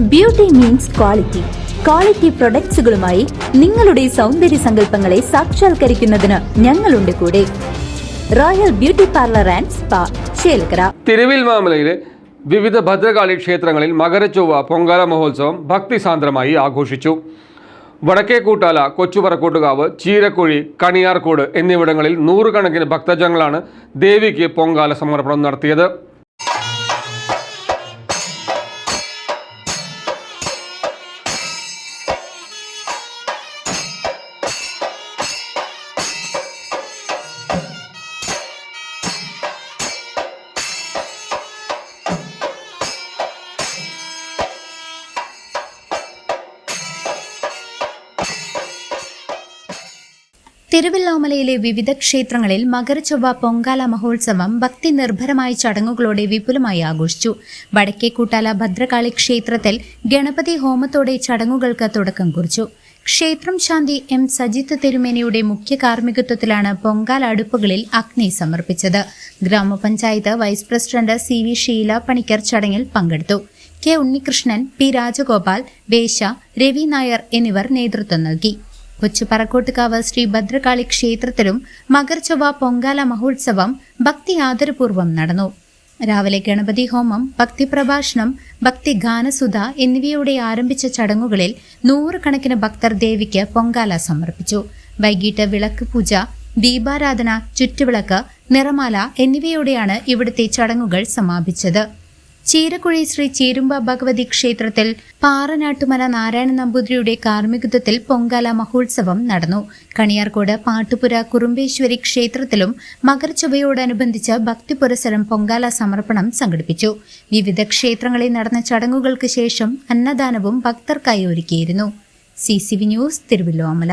Beauty means quality quality പ്രൊഡക്ട്സുകളുമായി നിങ്ങളുടെ സൗന്ദര്യ സങ്കല്പങ്ങളെ സാക്ഷാത്കരിക്കുന്നതിന് ഞങ്ങളുണ്ട് കൂടെ. Royal beauty parlour and spa Chelakkara. തിരുവിൽമാമലയിലെ വിവിധ ഭദ്രകാളി ക്ഷേത്രങ്ങളിൽ മകരച്ചൊവ്വ പൊങ്കാല മഹോത്സവം ഭക്തിസാന്ദ്രമായി ആഘോഷിച്ചു. വടക്കേ കൂട്ടാല കൊച്ചുപറക്കോട്ടുകാവ് ചീരക്കുഴി കണിയാർക്കോട് എന്നിവിടങ്ങളിൽ നൂറുകണക്കിന് ഭക്തജനങ്ങളാണ് ദേവിക്ക് പൊങ്കാല സമർപ്പണം നടത്തിയത്. തിരുവല്ലോമലയിലെ വിവിധ ക്ഷേത്രങ്ങളിൽ മകരച്ചൊവ്വ പൊങ്കാല മഹോത്സവം ഭക്തി നിർഭരമായ ചടങ്ങുകളോടെ വിപുലമായി ആഘോഷിച്ചു. വടക്കേക്കൂട്ടാല ഭദ്രകാളി ക്ഷേത്രത്തിൽ ഗണപതി ഹോമത്തോടെ ചടങ്ങുകൾക്ക് തുടക്കം കുറിച്ചു. ക്ഷേത്രം ശാന്തി എം സജിത്ത് തിരുമേനിയുടെ മുഖ്യ കാർമ്മികത്വത്തിലാണ് പൊങ്കാല അടുപ്പുകളിൽ അഗ്നി സമർപ്പിച്ചത്. ഗ്രാമപഞ്ചായത്ത് vice president C V Sheela Panicker ചടങ്ങിൽ പങ്കെടുത്തു. കെ ഉണ്ണികൃഷ്ണൻ പി രാജഗോപാൽ വേശ രവി നായർ എന്നിവർ നേതൃത്വം നൽകി. കൊച്ചു പറക്കോട്ടുകാവ് ശ്രീ ഭദ്രകാളി ക്ഷേത്രത്തിലും മകർച്ചൊവ്വ പൊങ്കാല മഹോത്സവം ഭക്തി ആദരപൂർവം നടന്നു. രാവിലെ ഗണപതി ഹോമം ഭക്തിപ്രഭാഷണം ഭക്തി ഗാനസുധ എന്നിവയോടെ ആരംഭിച്ച ചടങ്ങുകളിൽ നൂറുകണക്കിന് ഭക്തർ ദേവിക്ക് പൊങ്കാല സമർപ്പിച്ചു. വൈകിട്ട് വിളക്ക് പൂജ ദീപാരാധന ചുറ്റുവിളക്ക് നിറമാല എന്നിവയോടെയാണ് ഇവിടുത്തെ ചടങ്ങുകൾ സമാപിച്ചത്. ചീരക്കുഴി ശ്രീ ചീരുമ്പ ഭഗവതി ക്ഷേത്രത്തിൽ പാറനാട്ടുമല നാരായണ നമ്പൂതിരിയുടെ കാർമ്മികത്വത്തിൽ പൊങ്കാല മഹോത്സവം നടന്നു. കണിയാർകോട് പാട്ടുപുര കുറുമ്പേശ്വരി ക്ഷേത്രത്തിലും മകരച്ചൊവ്വയോടനുബന്ധിച്ച് ഭക്തിപുരസരം പൊങ്കാല സമർപ്പണം സംഘടിപ്പിച്ചു. വിവിധ ക്ഷേത്രങ്ങളിൽ നടന്ന ചടങ്ങുകൾക്ക് ശേഷം അന്നദാനവും ഭക്തർക്കായി ഒരുക്കിയിരുന്നു. C news Thiruvilwamala